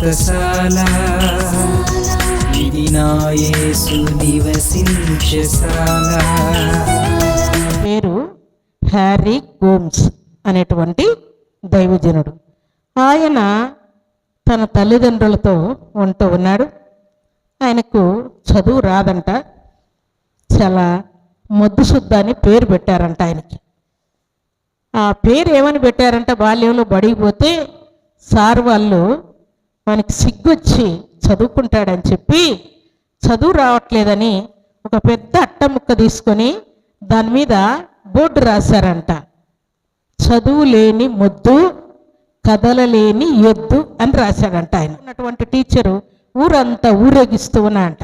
వ్రతశాల ఇది నా యేసు నివసించశాల పేరు హ్యారీ గోమ్స్ అనేటువంటి దైవజనుడు. ఆయన తన తల్లిదండ్రులతో ఉంటూ ఉన్నాడు. ఆయనకు చదువు రాదంట. చాలా మొద్దుశుద్ధ అని పేరు పెట్టారంట ఆయనకి. ఆ పేరు ఏమని పెట్టారంటే? బాల్యంలో బడిగిపోతే సార్ వాళ్ళు మనకి సిగ్గొచ్చి చదువుకుంటాడని చెప్పి చదువు రావట్లేదని ఒక పెద్ద అట్ట ముక్క తీసుకొని దాని మీద బోర్డు రాశారంట. చదువు లేని మొద్దు కదలలేని ఎద్దు అని రాశాడంట ఆయన. ఉన్నటువంటి టీచరు ఊరంతా ఊరేగిస్తూ ఉన్నా అంట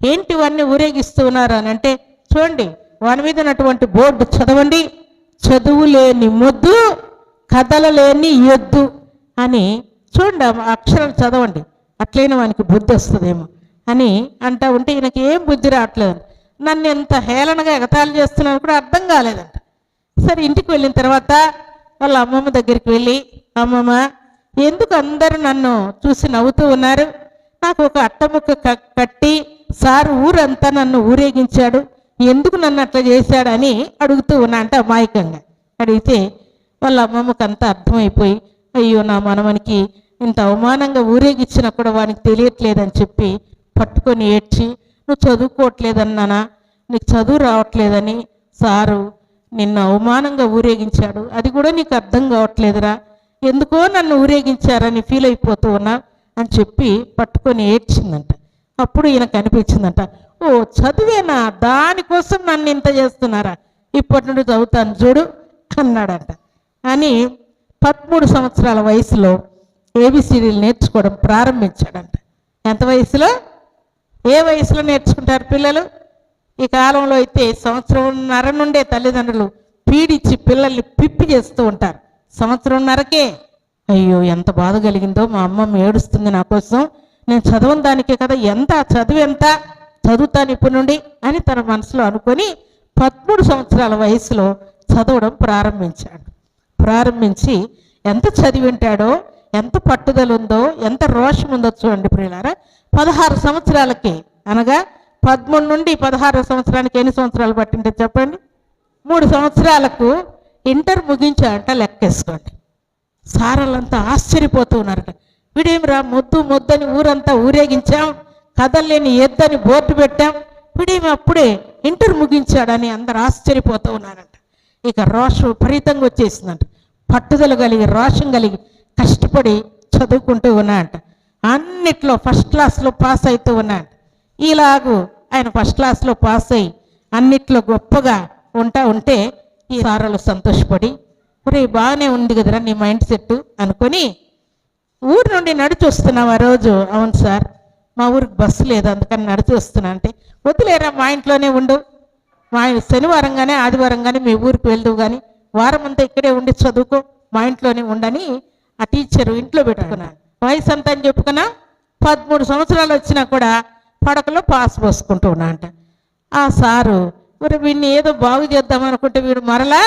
ఏంటి ఇవన్నీ ఊరేగిస్తూ ఉన్నారు అని అంటే చూడండి వాని మీద ఉన్నటువంటి బోర్డు చదవండి. చదువు లేని మొద్దు కదలలేని ఎద్దు అని చూడండి అక్షరాలు చదవండి. అట్లైన వానికి బుద్ధి వస్తుందేమో అని అంటా ఉంటే ఈయనకి ఏం బుద్ధి రావట్లేదు. నన్ను ఎంత హేళనగా ఎగతాళి చేస్తున్నాను కూడా అర్థం కాలేదంట. సరే ఇంటికి వెళ్ళిన తర్వాత వాళ్ళ అమ్మమ్మ దగ్గరికి వెళ్ళి అమ్మమ్మ ఎందుకు అందరూ నన్ను చూసి నవ్వుతూ ఉన్నారు? నాకు ఒక అట్టముక్క క- కట్టి సార్ ఊరంతా నన్ను ఊరేగించాడు. ఎందుకు నన్ను అట్లా చేశాడని అడుగుతూ ఉన్నా అంటే అమాయకంగా. అడిగితే వాళ్ళ అమ్మమ్మకి అంతా అర్థమైపోయి అయ్యో నా మనమనికి ఇంత అవమానంగా ఊరేగించినా కూడా వానికి తెలియట్లేదని చెప్పి పట్టుకొని ఏడ్చి నువ్వు చదువుకోవట్లేదన్నానా నీకు చదువు రావట్లేదని సారు నిన్ను అవమానంగా ఊరేగించాడు. అది కూడా నీకు అర్థం కావట్లేదురా. ఎందుకో నన్ను ఊరేగించారని ఫీల్ అయిపోతూ ఉన్నా అని చెప్పి పట్టుకొని ఏడ్చిందంట. అప్పుడు ఈయనకు అనిపించిందంట ఓ చదివేనా? దానికోసం నన్ను ఇంత చేస్తున్నారా? ఇప్పటి నుండి చదువుతాను చూడు అన్నాడంట. అని పదమూడు సంవత్సరాల వయసులో ఏబిసిడీలు నేర్చుకోవడం ప్రారంభించాడంట. ఎంత వయసులో? ఏ వయసులో నేర్చుకుంటారు పిల్లలు? ఈ కాలంలో అయితే సంవత్సరంన్నర నుండే తల్లిదండ్రులు పీడించి పిల్లల్ని పిప్పి చేస్తూ ఉంటారు. సంవత్సరంన్నరకే. అయ్యో ఎంత బాధ కలిగిందో మా అమ్మమ్మ ఏడుస్తుంది నా కోసం. నేను చదవని దానికే కదా ఎంత చదువు ఎంత? చదువుతాను ఇప్పటి నుండి అని తన మనసులో అనుకొని పదమూడు సంవత్సరాల వయసులో చదవడం ప్రారంభించాడు. ప్రారంభించి ఎంత చదివింటాడో ఎంత పట్టుదల ఉందో ఎంత రోషం ఉందో చూడండి ప్రియులారా. పదహారు సంవత్సరాలకి అనగా పదమూడు నుండి పదహారు సంవత్సరానికి ఎన్ని సంవత్సరాలు పట్టింటే చెప్పండి. మూడు సంవత్సరాలకు ఇంటర్ ముగించాడంట లెక్కేసుకోండి. సారాలంతా ఆశ్చర్యపోతూ ఉన్నారట. వీడేమిరా ముద్దు ముద్దని ఊరంతా ఊరేగించాం కదల్లేని ఎద్దని బోర్డు పెట్టాం వీడేమి అప్పుడే ఇంటర్ ముగించాడని అందరు ఆశ్చర్యపోతూ ఉన్నారంట. ఇక రోషం విపరీతంగా వచ్చేసిందంట. పట్టుదల కలిగి రోషం కలిగి కష్టపడి చదువుకుంటూ ఉన్నాయంట అన్నిట్లో ఫస్ట్ క్లాస్లో పాస్ అవుతూ ఉన్నాడు ఇలాగూ ఆయన ఫస్ట్ క్లాస్లో పాస్ అయ్యి అన్నిట్లో గొప్పగా ఉంటా ఉంటే ఈ సారాలు సంతోషపడి ఒరే బాగానే ఉంది కదరా నీ మైండ్ సెట్ అనుకొని ఊరు నుండి నడిచి వస్తున్నాం ఆ రోజు. అవును సార్ మా ఊరికి బస్సు లేదు అందుకని నడిచి వస్తున్నా. అంటే వద్దులేరా మా ఇంట్లోనే ఉండు. మా శనివారం కానీ ఆదివారం కానీ మీ ఊరికి వెళ్దువు కానీ వారం అంతా ఇక్కడే ఉండి చదువుకో మా ఇంట్లోనే ఉండని ఆ టీచరు ఇంట్లో పెట్టుకున్నాను వయసు అంతా అని చెప్పుకున్నా పదమూడు సంవత్సరాలు వచ్చినా కూడా పడకలో పాస్ పోసుకుంటూ ఉన్నా అంట. ఆ సారు మరి వీడిని ఏదో బాగు చేద్దాం అనుకుంటే వీడు మరలా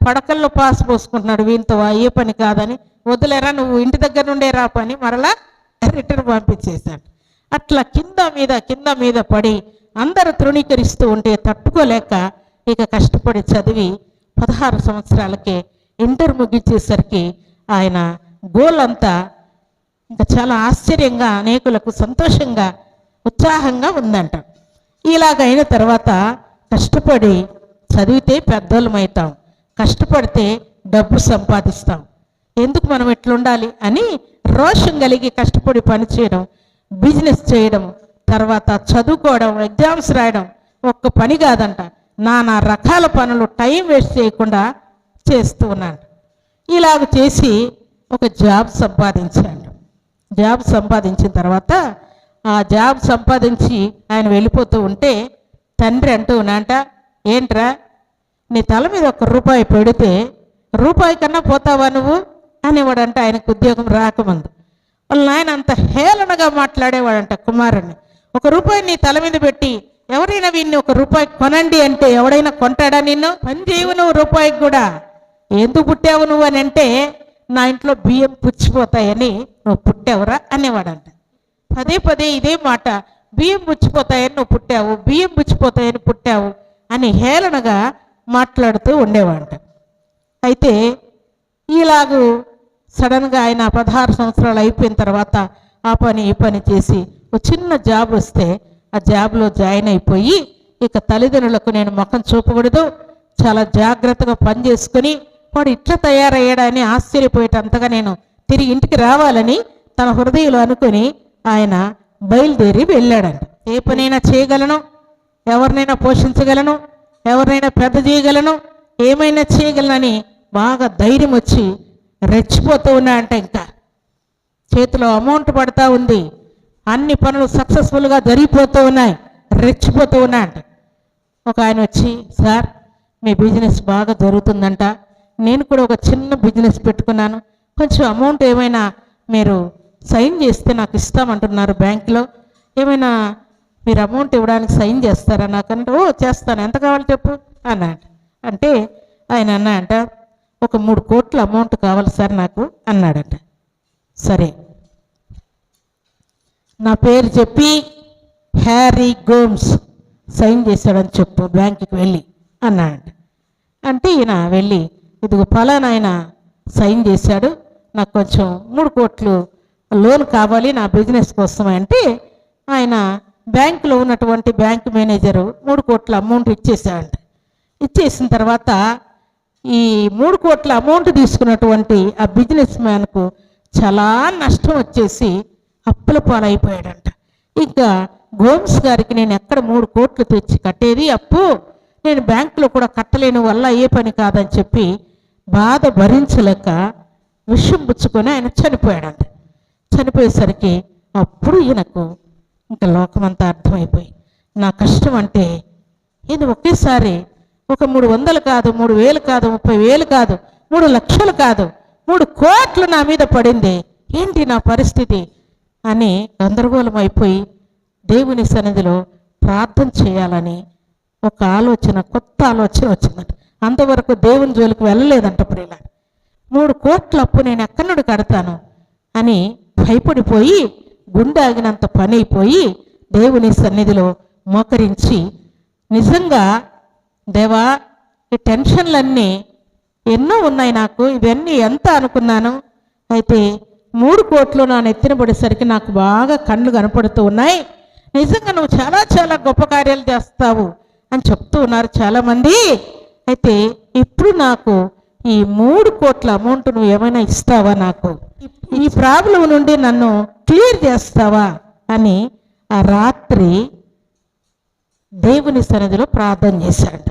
పడకల్లో పాస్ పోసుకుంటున్నాడు వీనితో ఏ పని కాదని. వదిలేరా నువ్వు ఇంటి దగ్గర నుండే రా పని మరలా రిటర్న్ పంపించేశాడు. అట్లా కింద మీద కింద మీద పడి అందరూ తృణీకరిస్తూ ఉంటే తట్టుకోలేక ఇక కష్టపడి చదివి పదహారు సంవత్సరాలకే ఇంటర్ ముగించేసరికి ఆయన గోల్ అంతా ఇంకా చాలా ఆశ్చర్యంగా అనేకులకు సంతోషంగా ఉత్సాహంగా ఉందంట. ఇలాగైన తర్వాత కష్టపడి చదివితే పెద్దోళ్ళమవుతాం కష్టపడితే డబ్బు సంపాదిస్తాం. ఎందుకు మనం ఎట్లుండాలి అని రోషం కలిగి కష్టపడి పని చేయడం బిజినెస్ చేయడం తర్వాత చదువుకోవడం ఎగ్జామ్స్ రాయడం ఒక్క పని కాదంట. నానా రకాల పనులు టైం వేస్ట్ చేయకుండా చేస్తూ ఉన్నాడు ఇలాగ చేసి ఒక జాబ్ సంపాదించాడు. జాబ్ సంపాదించిన తర్వాత ఆ జాబ్ సంపాదించి ఆయన వెళ్ళిపోతూ ఉంటే తండ్రి అంటూ ఉన్నాంట ఏంట్రా నీ తల మీద ఒక రూపాయి పెడితే రూపాయి కన్నా పోతావా నువ్వు? అనేవాడంట ఆయనకు ఉద్యోగం రాకముందు. వాళ్ళ నాయన అంత హేళనగా మాట్లాడేవాడంట కుమారుని ఒక రూపాయి నీ తల మీద పెట్టి ఎవరైనా వీడిని ఒక రూపాయి కొనండి అంటే ఎవడైనా కొంటాడా నిన్ను? పని చేయవు నువ్వు రూపాయికి కూడా. ఎందుకు పుట్టావు నువ్వు? అని అంటే నా ఇంట్లో బియ్యం పుచ్చిపోతాయని నువ్వు పుట్టావురా? అనేవాడంట. పదే పదే ఇదే మాట బియ్యం పుచ్చిపోతాయని నువ్వు పుట్టావు బియ్యం పుచ్చిపోతాయని పుట్టావు అని హేళనగా మాట్లాడుతూ ఉండేవాడంట. అయితే ఇలాగూ సడన్గా ఆయన పదహారు సంవత్సరాలు అయిపోయిన తర్వాత ఆ పని ఈ పని చేసి ఒక చిన్న జాబ్ వస్తే ఆ జాబ్లో జాయిన్ అయిపోయి ఇక తల్లిదండ్రులకు నేను ముఖం చూపకూడదు చాలా జాగ్రత్తగా పని చేసుకొని వాడు ఇట్లా తయారయ్యాడని ఆశ్చర్యపోయేటంతగా నేను తిరిగి ఇంటికి రావాలని తన హృదయంలో అనుకుని ఆయన బయలుదేరి వెళ్ళాడంట. ఏ పనైనా చేయగలను? ఎవరినైనా పోషించగలను? ఎవరినైనా పెద్ద చేయగలను? ఏమైనా చేయగలనని బాగా ధైర్యం వచ్చి రెచ్చిపోతూ ఉన్నా అంట ఇంకా. చేతిలో అమౌంట్ పడతా ఉంది. అన్ని పనులు సక్సెస్ఫుల్గా జరిగిపోతూ ఉన్నాయి. రెచ్చిపోతూ ఉన్నా అంట ఒక ఆయన వచ్చి సార్ మీ బిజినెస్ బాగా జరుగుతుందంట. నేను కూడా ఒక చిన్న బిజినెస్ పెట్టుకున్నాను. కొంచెం అమౌంట్ ఏమైనా మీరు సైన్ చేస్తే నాకు ఇస్తామంటున్నారు బ్యాంకులో. ఏమైనా మీరు అమౌంట్ ఇవ్వడానికి సైన్ చేస్తారా నాకంటే? ఓ చేస్తాను. ఎంత కావాలి చెప్పు? అన్నాడు అంటే. ఆయన అన్నా అంట ఒక మూడు కోట్ల అమౌంట్ కావాలి సార్ నాకు అన్నాడంట. సరే. నా పేరు చెప్పి హ్యారీ గోమ్స్ సైన్ చేశాడని చెప్పు బ్యాంకుకి వెళ్ళి అన్నాడు అంటే ఈయన వెళ్ళి ఇదిగో ఫలానా ఆయన సైన్ చేశాడు. నాకు కొంచెం మూడు కోట్లు లోన్ కావాలి నా బిజినెస్ కోసం అంటే ఆయన బ్యాంకులో ఉన్నటువంటి బ్యాంక్ మేనేజరు మూడు కోట్ల అమౌంట్ ఇచ్చేసాడంట ఇచ్చేసిన తర్వాత ఈ మూడు కోట్ల అమౌంట్ తీసుకున్నటువంటి ఆ బిజినెస్ మ్యాన్కు చాలా నష్టం వచ్చేసి అప్పుల పాలైపోయాడంట. ఇంకా గోమ్స్ గారికి నేను ఎక్కడ మూడు కోట్లు తెచ్చి కట్టేది? అప్పు నేను బ్యాంకులో కూడా కట్టలేని వల్ల ఏ పని కాదని చెప్పి బాధ భరించలేక విషం పుచ్చుకొని ఆయన చనిపోయాడంట. చనిపోయేసరికి అప్పుడు ఈయనకు ఇంకా లోకమంతా అర్థమైపోయి నా కష్టం అంటే ఇది ఒకేసారి ఒక మూడు వందలు కాదు మూడు వేలు కాదు ముప్పై వేలు కాదు మూడు లక్షలు కాదు మూడు కోట్లు నా మీద పడింది. ఏంటి నా పరిస్థితి? అని గందరగోళం అయిపోయి దేవుని సన్నిధిలో ప్రార్థన చేయాలని ఒక ఆలోచన కొత్త ఆలోచన వచ్చిందంట. అంతవరకు దేవుని జోలికి వెళ్ళలేదంట ప్రియుల మూడు కోట్ల అప్పు నేను ఎక్కడి నుండి కడతాను? అని భయపడిపోయి గుండె ఆగినంత పని అయిపోయి దేవుని సన్నిధిలో మోకరించి నిజంగా దేవా ఈ టెన్షన్లన్నీ ఎన్నో ఉన్నాయి నాకు ఇవన్నీ ఎంత అనుకున్నాను? అయితే మూడు కోట్లు నా నెత్తిన పడేసరికి నాకు బాగా కళ్ళు కనపడుతూ ఉన్నాయి. నిజంగా నువ్వు చాలా చాలా గొప్ప కార్యాలు చేస్తావు అని చెప్తూ ఉన్నారు చాలామంది. అయితే ఇప్పుడు నాకు ఈ మూడు కోట్ల అమౌంట్ నువ్వు ఏమైనా ఇస్తావా నాకు? ఈ ప్రాబ్లం నుండి నన్ను క్లియర్ చేస్తావా? అని ఆ రాత్రి దేవుని సన్నిధిలో ప్రార్థన చేశాడంట.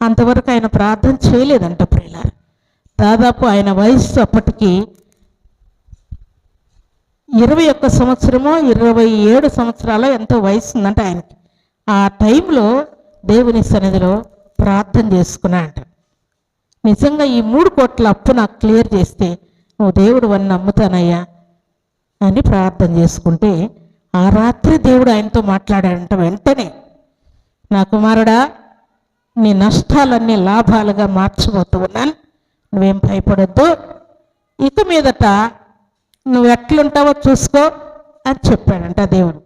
అంతవరకు ఆయన ప్రార్థన చేయలేదంట ప్రియుల దాదాపు ఆయన వయస్సు అప్పటికి ఇరవై ఒక్క సంవత్సరమో ఇరవై ఏడు సంవత్సరాలు ఎంతో వయసు ఉందంట ఆయనకి. ఆ టైంలో దేవుని సన్నిధిలో ప్రార్థన చేసుకున్నా అంట నిజంగా ఈ మూడు కోట్ల అప్పు నాకు క్లియర్ చేస్తే నువ్వు దేవుడు అని నమ్ముతానయ్యా అని ప్రార్థన చేసుకుంటే ఆ రాత్రి దేవుడు ఆయనతో మాట్లాడాడంట వెంటనే నా కుమారుడా నీ నష్టాలన్నీ లాభాలుగా మార్చబోతూ ఉన్నాను. నువ్వేం భయపడొద్దు. ఇక మీదట నువ్వు ఎట్లుంటావో చూసుకో అని చెప్పాడంట దేవుడు.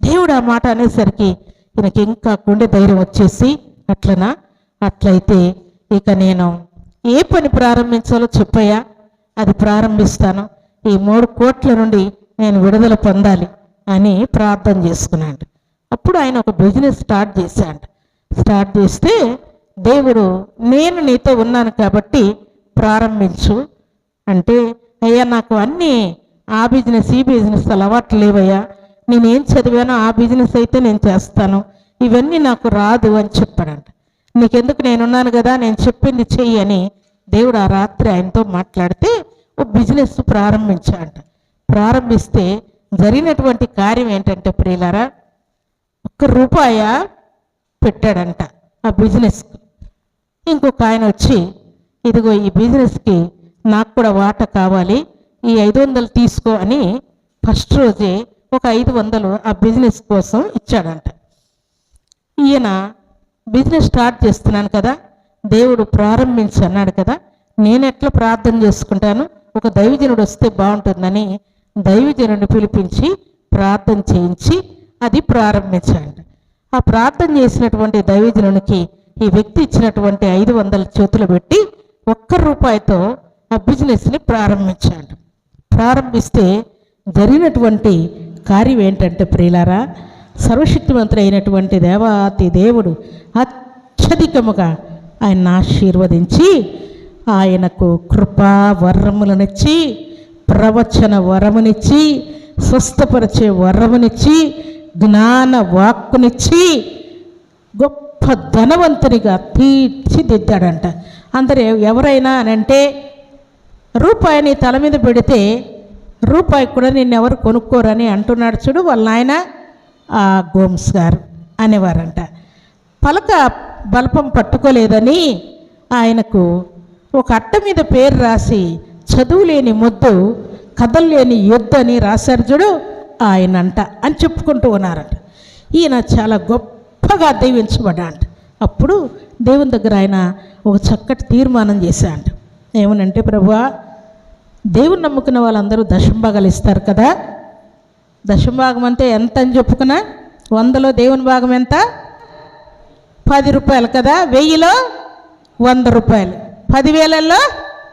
దేవుడు ఆ మాట అనేసరికి ఈయనకి ఇంకా గుండె ధైర్యం వచ్చేసి అట్లనా? అట్లయితే ఇక నేను ఏ పని ప్రారంభించాలో చెప్పయ్యా? అది ప్రారంభిస్తాను. ఈ మూడు కోట్ల నుండి నేను విడుదల పొందాలి అని ప్రార్థన చేసుకున్నాడు. అప్పుడు ఆయన ఒక బిజినెస్ స్టార్ట్ చేశాడు. స్టార్ట్ చేస్తే దేవుడు నేను నీతో ఉన్నాను కాబట్టి ప్రారంభించు. అంటే అయ్యా నాకు అన్నీ ఆ బిజినెస్ ఈ బిజినెస్ అలవాట్లు లేవయ్యా. నేనేం చదివానో ఆ బిజినెస్ అయితే నేను చేస్తాను. ఇవన్నీ నాకు రాదు అని చెప్పాడంట. నీకెందుకు నేనున్నాను కదా నేను చెప్పింది చెయ్యి అని దేవుడు ఆ రాత్రి ఆయనతో మాట్లాడితే ఓ బిజినెస్ ప్రారంభించాడంట. ప్రారంభిస్తే జరిగినటువంటి కార్యం ఏంటంటే ప్రియులారా ఒక్క రూపాయ పెట్టాడంట ఆ బిజినెస్కి. ఇంకొక ఆయన వచ్చి ఇదిగో ఈ బిజినెస్కి నాకు కూడా వాటా కావాలి ఈ ఐదు వందలు తీసుకో అని ఫస్ట్ రోజే ఒక ఐదు వందలు ఆ బిజినెస్ కోసం ఇచ్చాడంట. ఈయన బిజినెస్ స్టార్ట్ చేస్తున్నాను కదా దేవుడు ప్రారంభించి అన్నాడు కదా నేను ఎట్లా ప్రార్థన చేసుకుంటాను? ఒక దైవజనుడు వస్తే బాగుంటుందని దైవజనుడిని పిలిపించి ప్రార్థన చేయించి అది ప్రారంభించాడు ఆ ప్రార్థన చేసినటువంటి దైవజనునికి ఈ వ్యక్తి ఇచ్చినటువంటి ఐదు వందల చేతులు పెట్టి ఒక్క రూపాయితో ఆ బిజినెస్ని ప్రారంభించాడు ప్రారంభిస్తే జరిగినటువంటి కార్యం ఏంటంటే ప్రియులారా సర్వశక్తివంతుడు అయినటువంటి దేవాతి దేవుడు అత్యధికముగా ఆయన ఆశీర్వదించి ఆయనకు కృపా వరములనిచ్చి ప్రవచన వరమునిచ్చి స్వస్థపరిచే వరమునిచ్చి జ్ఞాన వాక్కునిచ్చి గొప్ప ధనవంతునిగా తీర్చిదిద్దాడంట. అందరు ఎవరైనా అని అంటే రూపాయిని తల మీద పెడితే రూపాయి కూడా నిన్నెవరు కొనుక్కోరని అంటున్నాడు చూడు వాళ్ళ నాయన. గోమ్స్ గారు అనేవారంట. పలక బలపం పట్టుకోలేదని ఆయనకు ఒక అట్ట మీద పేరు రాసి చదువు లేని ముద్దు కథలేని యుద్ధ అని రాశారు చూడు ఆయనంట అని చెప్పుకుంటూ ఉన్నారంట. ఈయన చాలా గొప్పగా దీవించబడ్డాంట అప్పుడు దేవుని దగ్గర ఆయన ఒక చక్కటి తీర్మానం చేశాడు ఏమనంటే ప్రభువా దేవుని నమ్ముకున్న వాళ్ళందరూ దశంభాగాలు ఇస్తారు కదా దశంభాగం అంటే ఎంత అని చెప్పుకున్నా? వందలో దేవుని భాగం ఎంత? పది రూపాయలు కదా? వెయ్యిలో వంద రూపాయలు. పదివేలల్లో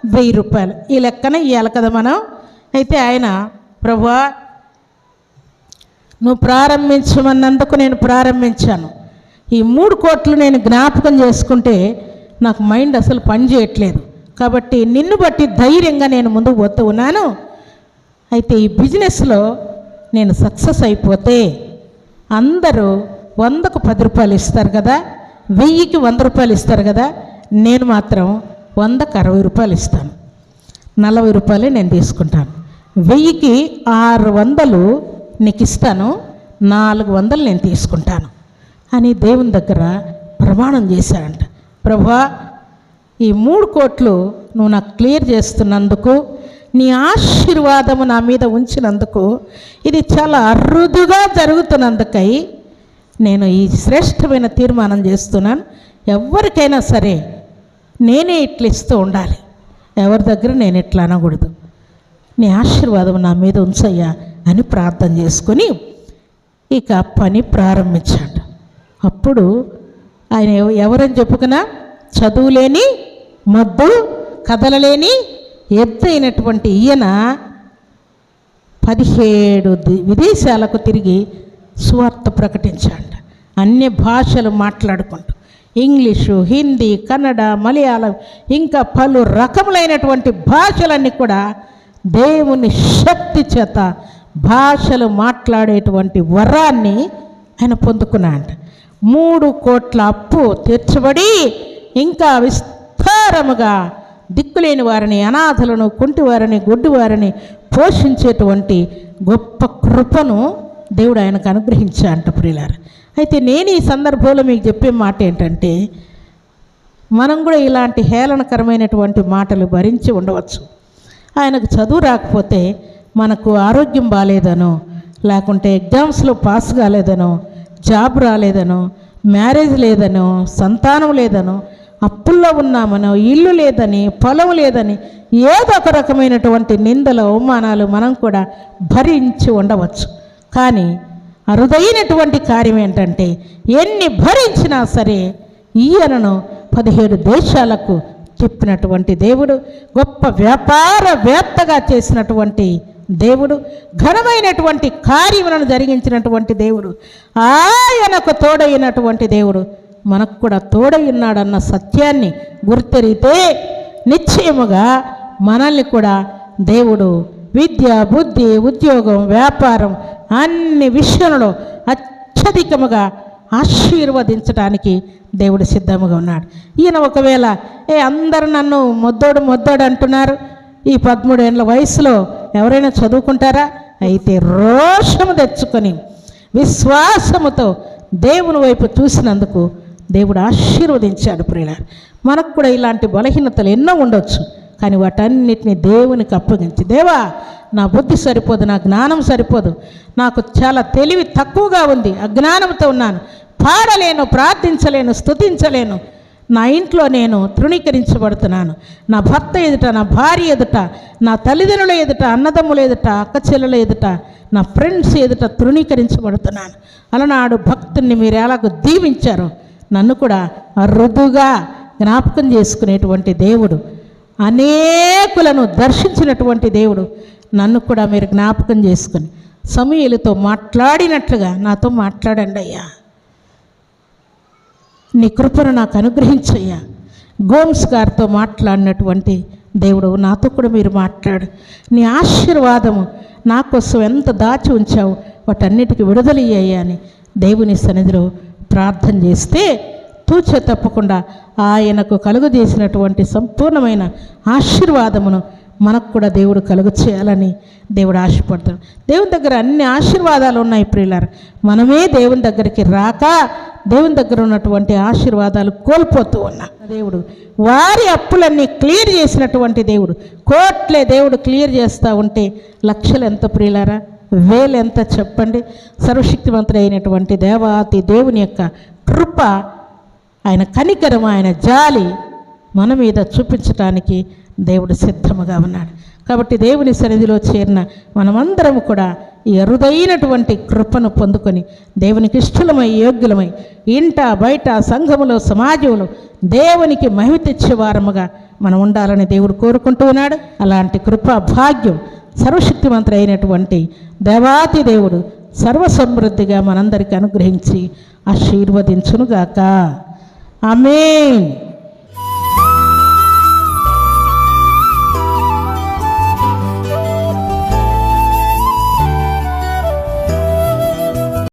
వెయ్యి రూపాయలు. ఈ లెక్కన ఇవ్వాలి కదా మనం? అయితే ఆయన ప్రభువా నువ్వు ప్రారంభించమన్నందుకు నేను ప్రారంభించాను. ఈ మూడు కోట్లు నేను జ్ఞాపకం చేసుకుంటే నాకు మైండ్ అసలు పని చేయట్లేదు. కాబట్టి నిన్ను బట్టి ధైర్యంగా నేను ముందుకు పోతూ ఉన్నాను. అయితే ఈ బిజినెస్లో నేను సక్సెస్ అయిపోతే అందరూ వందకు పది రూపాయలు ఇస్తారు కదా? వెయ్యికి వంద రూపాయలు ఇస్తారు కదా? నేను మాత్రం వందకు అరవై రూపాయలు ఇస్తాను. నలభై రూపాయలే నేను తీసుకుంటాను. వెయ్యికి ఆరు వందలు నీకు ఇస్తాను నాలుగు వందలు నేను తీసుకుంటాను అని దేవుని దగ్గర ప్రమాణం చేశాడంట. ప్రభా ఈ మూడు కోట్లు నువ్వు నాకు క్లియర్ చేస్తున్నందుకు నీ ఆశీర్వాదము నా మీద ఉంచినందుకు ఇది చాలా అరుదుగా జరుగుతున్నందుకై నేను ఈ శ్రేష్టమైన తీర్మానం చేస్తున్నాను. ఎవరికైనా సరే నేనే ఇట్లా ఇస్తూ ఉండాలి. ఎవరి దగ్గర నేను ఇట్లా అనకూడదు. నీ ఆశీర్వాదం నా మీద ఉంచయ్యా అని ప్రార్థన చేసుకొని ఇక పని ప్రారంభించాడు. అప్పుడు ఆయన ఎవరని చెప్పుకున్నా? చదువులేని మద్దు కథలలేని ఎత్తైనటువంటి ఈయన పదిహేడు విదేశాలకు తిరిగి సువార్త ప్రకటించాడు అన్ని భాషలు మాట్లాడుకుంటూ. ఇంగ్లీషు హిందీ కన్నడ మలయాళం ఇంకా పలు రకములైనటువంటి భాషలన్నీ కూడా దేవుని శక్తి చేత భాషలు మాట్లాడేటువంటి వరాన్ని ఆయన పొందుకున్నాడు మూడు కోట్ల అప్పు తీర్చబడి ఇంకా విస్తారముగా దిక్కులేని వారిని అనాథలను కుంటివారిని గుడ్డివారిని పోషించేటువంటి గొప్ప కృపను దేవుడు ఆయనకు అనుగ్రహించాడంట ప్రియులారు. అయితే నేను ఈ సందర్భంలో మీకు చెప్పే మాట ఏంటంటే మనం కూడా ఇలాంటి హేళనకరమైనటువంటి మాటలు భరించి ఉండవచ్చు. ఆయనకు చదువు రాకపోతే మనకు ఆరోగ్యం బాగాలేదనో లేకుంటే ఎగ్జామ్స్లో పాస్ కాలేదనో జాబ్ రాలేదనో మ్యారేజ్ లేదనో సంతానం లేదనో అప్పుల్లో ఉన్నామనో ఇల్లు లేదని పొలం లేదని ఏదో ఒక రకమైనటువంటి నిందలు అవమానాలు మనం కూడా భరించి ఉండవచ్చు. కానీ అరుదైనటువంటి కార్యం ఏంటంటే ఎన్ని భరించినా సరే ఈయనను పదిహేడు దేశాలకు చెప్పినటువంటి దేవుడు గొప్ప వ్యాపారవేత్తగా చేసినటువంటి దేవుడు ఘనమైనటువంటి కార్యములను జరిగించినటువంటి దేవుడు ఆయనకు తోడైనటువంటి దేవుడు మనకు కూడా తోడై ఉన్నాడన్న సత్యాన్ని గుర్తెరిగితే నిశ్చయముగా మనల్ని కూడా దేవుడు విద్య బుద్ధి ఉద్యోగం వ్యాపారం అన్ని విషయంలో అత్యధికముగా ఆశీర్వదించడానికి దేవుడు సిద్ధముగా ఉన్నాడు. ఈయన ఒకవేళ ఏ అందరు నన్ను మొద్దోడు మొద్దోడు అంటున్నారు. ఈ పదమూడేళ్ళ వయసులో ఎవరైనా చదువుకుంటారా? అయితే రోషము తెచ్చుకొని విశ్వాసముతో దేవుని వైపు చూసినందుకు దేవుడు ఆశీర్వదించాడు ప్రియుల మనకు కూడా ఇలాంటి బలహీనతలు ఎన్నో ఉండొచ్చు కానీ వాటన్నిటిని దేవునికి అప్పగించి. దేవా నా బుద్ధి సరిపోదు నా జ్ఞానం సరిపోదు నాకు చాలా తెలివి తక్కువగా ఉంది అజ్ఞానంతో ఉన్నాను పాడలేను ప్రార్థించలేను స్తుతించలేను. నా ఇంట్లో నేను తృణీకరించబడుతున్నాను. నా భర్త ఎదుట నా భార్య ఎదుట నా తల్లిదండ్రుల ఎదుట అన్నదమ్ముల ఎదుట అక్కచెల్లెల ఎదుట నా ఫ్రెండ్స్ ఎదుట తృణీకరించబడుతున్నాను. అలనాడు భక్తుల్ని మీరు ఎలాగో దీవించారో నన్ను కూడా అరుదుగా జ్ఞాపకం చేసుకునేటువంటి దేవుడు. అనేకులను దర్శించినటువంటి దేవుడు నన్ను కూడా మీరు జ్ఞాపకం చేసుకుని సమీయులతో మాట్లాడినట్లుగా నాతో మాట్లాడండి అయ్యా. నీ కృపను నాకు అనుగ్రహించయ్యా. గోమ్స్ గారితో మాట్లాడినటువంటి దేవుడు నాతో కూడా మీరు మాట్లాడు. నీ ఆశీర్వాదము నా కోసం ఎంత దాచి ఉంచావు వాటన్నిటికీ విడుదలయ్యాయి అని దేవుని సన్నిధిలో ప్రార్థన చేస్తే తూచ తప్పకుండా ఆయనకు కలుగజేసినటువంటి సంపూర్ణమైన ఆశీర్వాదమును మనకు కూడా దేవుడు కలుగు చేయాలని దేవుడు ఆశపడతాడు. దేవుని దగ్గర అన్ని ఆశీర్వాదాలు ఉన్నాయి ప్రియులారు. మనమే దేవుని దగ్గరికి రాక దేవుని దగ్గర ఉన్నటువంటి ఆశీర్వాదాలు కోల్పోతూ ఉన్నా. దేవుడు వారి అప్పులన్నీ క్లియర్ చేసినటువంటి దేవుడు. కోట్లే దేవుడు క్లియర్ చేస్తూ ఉంటే లక్షలు ఎంత ప్రియులారా? వేలు ఎంత చెప్పండి? సర్వశక్తివంతుడు అయినటువంటి దేవాతి దేవుని యొక్క కృప ఆయన కనికరం ఆయన జాలి మన మీద చూపించటానికి దేవుడు సిద్ధముగా ఉన్నాడు. కాబట్టి దేవుని సన్నిధిలో చేరిన మనమందరం కూడా ఈ అరుదైనటువంటి కృపను పొందుకొని దేవునికి ఇష్టలమై యోగ్యులమై ఇంట బయట సంఘములో సమాజంలో దేవునికి మహిమ తెచ్చేవారముగా మనం ఉండాలని దేవుడు కోరుకుంటూ ఉన్నాడు. అలాంటి కృప భాగ్యం సర్వశక్తివంతుడు అయినటువంటి దేవాతి దేవుడు సర్వసమృద్ధిగా మనందరికీ అనుగ్రహించి ఆశీర్వదించునుగాక. ఆమేన్.